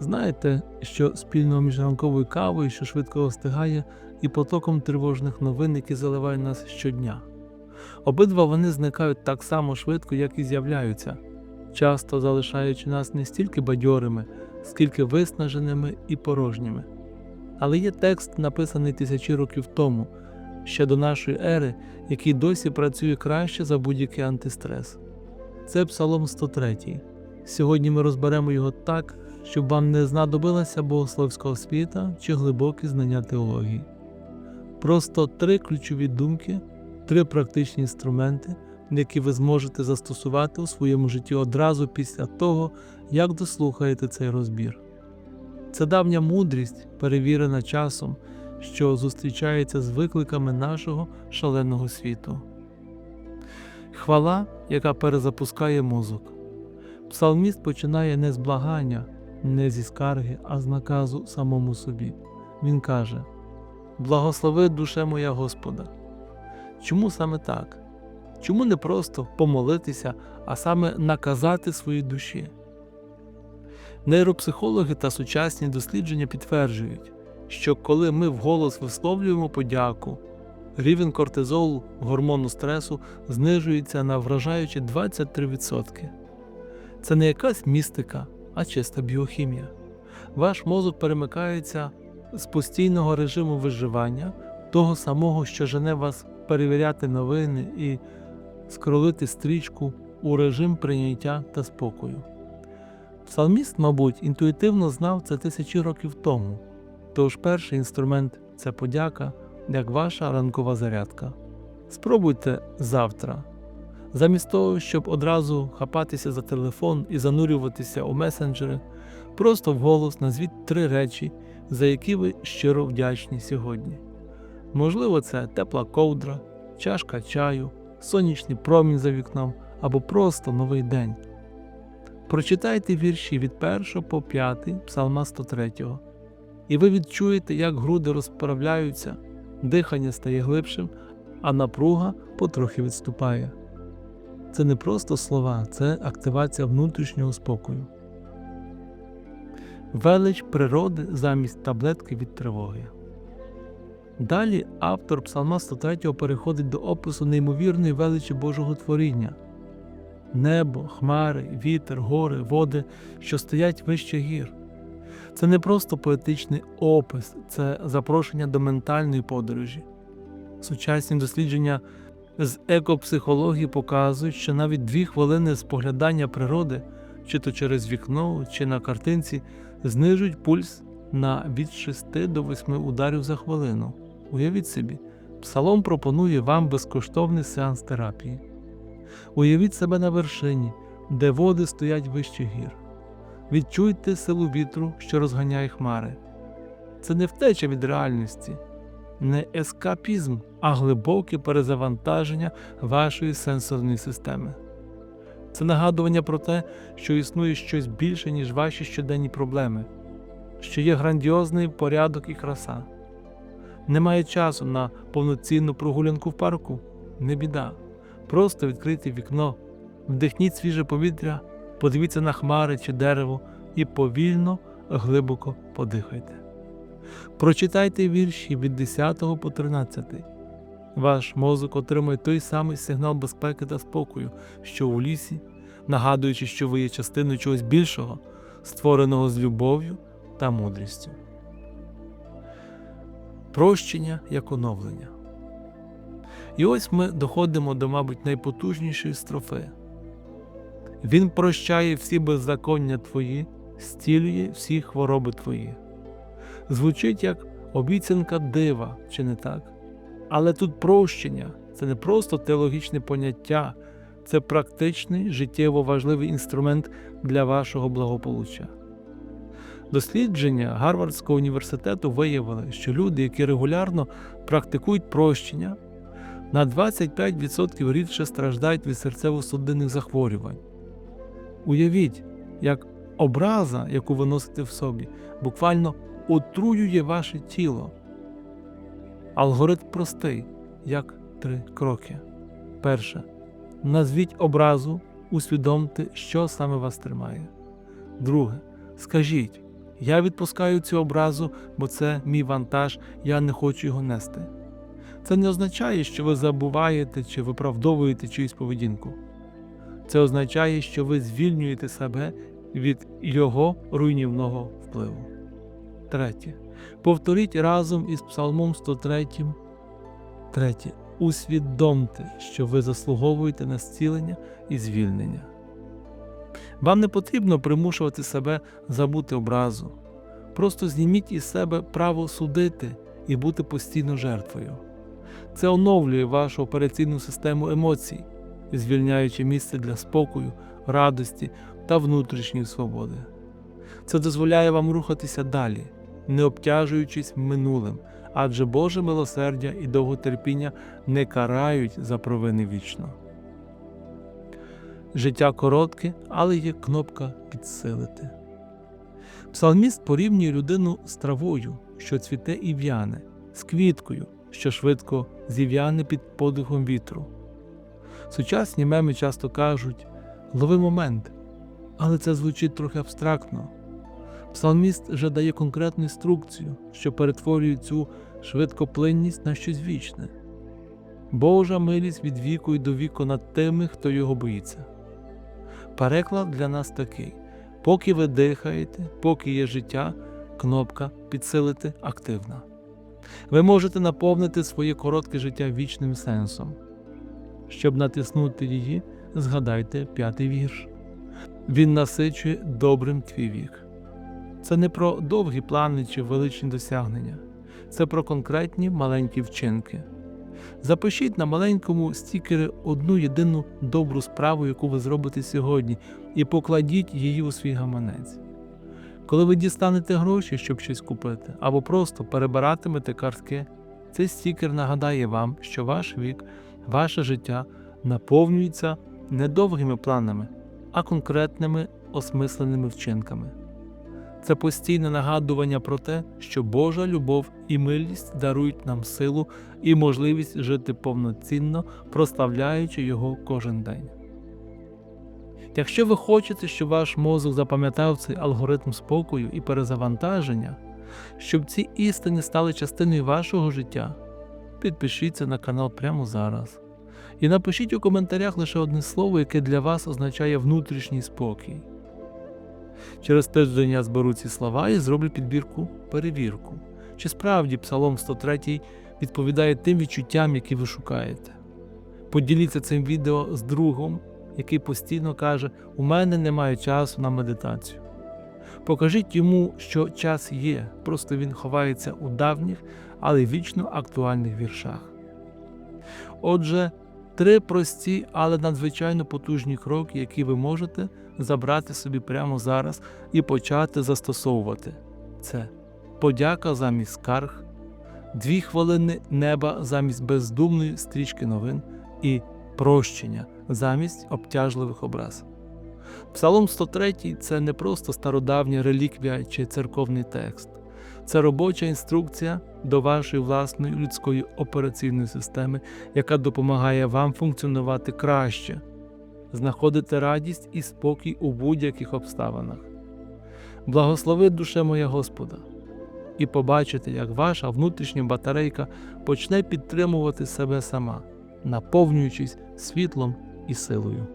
Знаєте, що спільного між ранковою кавою, що швидко остигає, і потоком тривожних новин, які заливають нас щодня. Обидва вони зникають так само швидко, як і з'являються, часто залишаючи нас не стільки бадьорими, скільки виснаженими і порожніми. Але є текст, написаний тисячі років тому, ще до нашої ери, який досі працює краще за будь-який антистрес. Це Псалом 103. Сьогодні ми розберемо його так, щоб вам не знадобилася богословська освіта чи глибокі знання теології. Просто три ключові думки, три практичні інструменти, які ви зможете застосувати у своєму житті одразу після того, як дослухаєте цей розбір. Це давня мудрість, перевірена часом, що зустрічається з викликами нашого шаленого світу. Хвала, яка перезапускає мозок. Псалміст починає не з благання, не зі скарги, а з наказу самому собі. Він каже: Благослови душе моя Господа. Чому саме так? Чому не просто помолитися, а саме наказати своїй душі? Нейропсихологи та сучасні дослідження підтверджують, що коли ми вголос висловлюємо подяку, рівень кортизолу, гормону стресу, знижується на вражаючі 23%. Це не якась містика, а чиста біохімія. Ваш мозок перемикається з постійного режиму виживання, того самого, що жене вас перевіряти новини і скролити стрічку у режим прийняття та спокою. Псалміст, мабуть, інтуїтивно знав це тисячі років тому, тож перший інструмент це подяка, як ваша ранкова зарядка. Спробуйте завтра. Замість того, щоб одразу хапатися за телефон і занурюватися у месенджери, просто вголос назвіть три речі, за які ви щиро вдячні сьогодні. Можливо, це тепла ковдра, чашка чаю, сонячний промінь за вікном або просто новий день. Прочитайте вірші від 1 по 5 Псалма 103, і ви відчуєте, як груди розправляються, дихання стає глибшим, а напруга потрохи відступає. Це не просто слова, це активація внутрішнього спокою. Велич природи замість таблетки від тривоги. Далі автор Псалма 103 переходить до опису неймовірної величі Божого творіння. Небо, хмари, вітер, гори, води, що стоять вище гір. Це не просто поетичний опис, це запрошення до ментальної подорожі. Сучасні дослідження з екопсихології показують, що навіть дві хвилини споглядання природи, чи то через вікно, чи на картинці, знижують пульс на від 6 до 8 ударів за хвилину. Уявіть собі, псалом пропонує вам безкоштовний сеанс терапії. Уявіть себе на вершині, де води стоять вище гір. Відчуйте силу вітру, що розганяє хмари. Це не втеча від реальності, не ескапізм, а глибоке перезавантаження вашої сенсорної системи. Це нагадування про те, що існує щось більше, ніж ваші щоденні проблеми, що є грандіозний порядок і краса. Немає часу на повноцінну прогулянку в парку? Не біда. Просто відкрийте вікно, вдихніть свіже повітря, подивіться на хмари чи дерево і повільно, глибоко подихайте. Прочитайте вірші від 10 по 13. Ваш мозок отримує той самий сигнал безпеки та спокою, що у лісі, нагадуючи, що ви є частиною чогось більшого, створеного з любов'ю та мудрістю. Прощення як оновлення. І ось ми доходимо до, мабуть, найпотужнішої строфи. Він прощає всі беззаконня твої, стілює всі хвороби твої. Звучить як обіцянка дива, чи не так? Але тут прощення це не просто теологічне поняття, це практичний життєво важливий інструмент для вашого благополуччя. Дослідження Гарвардського університету виявили, що люди, які регулярно практикують прощення, на 25% рідше страждають від серцево-судинних захворювань. Уявіть, як образа, яку ви носите в собі, буквально отруює ваше тіло. Алгоритм простий, як три кроки. Перше. Назвіть образу, усвідомте, що саме вас тримає. Друге. Скажіть, Я відпускаю цю образу, бо це мій вантаж, я не хочу його нести. Це не означає, що ви забуваєте чи виправдовуєте чиюсь поведінку. Це означає, що ви звільнюєте себе від його руйнівного впливу. Третє. Повторіть разом із Псалмом 103. Третє. Усвідомте, що ви заслуговуєте на зцілення і звільнення. Вам не потрібно примушувати себе забути образу. Просто зніміть із себе право судити і бути постійно жертвою. Це оновлює вашу операційну систему емоцій, звільняючи місце для спокою, радості та внутрішньої свободи. Це дозволяє вам рухатися далі, не обтяжуючись минулим, адже Боже милосердя і довготерпіння не карають за провини вічно. Життя коротке, але є кнопка підсилити. Псалміст порівнює людину з травою, що цвіте і в'яне, з квіткою, що швидко зів'яне під подихом вітру. Сучасні меми часто кажуть лови момент, але це звучить трохи абстрактно. Псалміст же дає конкретну інструкцію, що перетворює цю швидкоплинність на щось вічне. Божа милість від віку й до віку над тими, хто його боїться. Переклад для нас такий: поки ви дихаєте, поки є життя, кнопка підсилити активна. Ви можете наповнити своє коротке життя вічним сенсом. Щоб натиснути її, згадайте п'ятий вірш. Він насичує добрим твій вік. Це не про довгі плани чи величні досягнення, це про конкретні маленькі вчинки. Запишіть на маленькому стікері одну єдину добру справу, яку ви зробите сьогодні, і покладіть її у свій гаманець. Коли ви дістанете гроші, щоб щось купити, або просто перебиратимете картки, цей стікер нагадає вам, що ваш вік, ваше життя наповнюється не довгими планами, а конкретними осмисленими вчинками. Це постійне нагадування про те, що Божа любов і милість дарують нам силу і можливість жити повноцінно, прославляючи Його кожен день. Якщо ви хочете, щоб ваш мозок запам'ятав цей алгоритм спокою і перезавантаження, щоб ці істини стали частиною вашого життя, підпишіться на канал прямо зараз. І напишіть у коментарях лише одне слово, яке для вас означає внутрішній спокій. Через тиждень я зберу ці слова і зроблю підбірку перевірку, чи справді Псалом 103 відповідає тим відчуттям, які ви шукаєте. Поділіться цим відео з другом, який постійно каже: У мене немає часу на медитацію. Покажіть йому, що час є, просто він ховається у давніх, але вічно актуальних віршах. Отже, три прості, але надзвичайно потужні кроки, які ви можете забрати собі прямо зараз і почати застосовувати. Це подяка замість скарг, дві хвилини неба замість бездумної стрічки новин і прощення замість обтяжливих образ. Псалом 103 це не просто стародавня реліквія чи церковний текст, це робоча інструкція до вашої власної людської операційної системи, яка допомагає вам функціонувати краще, знаходити радість і спокій у будь-яких обставинах. Благослови душе моя Господа, і побачите, як ваша внутрішня батарейка почне підтримувати себе сама, наповнюючись світлом і силою.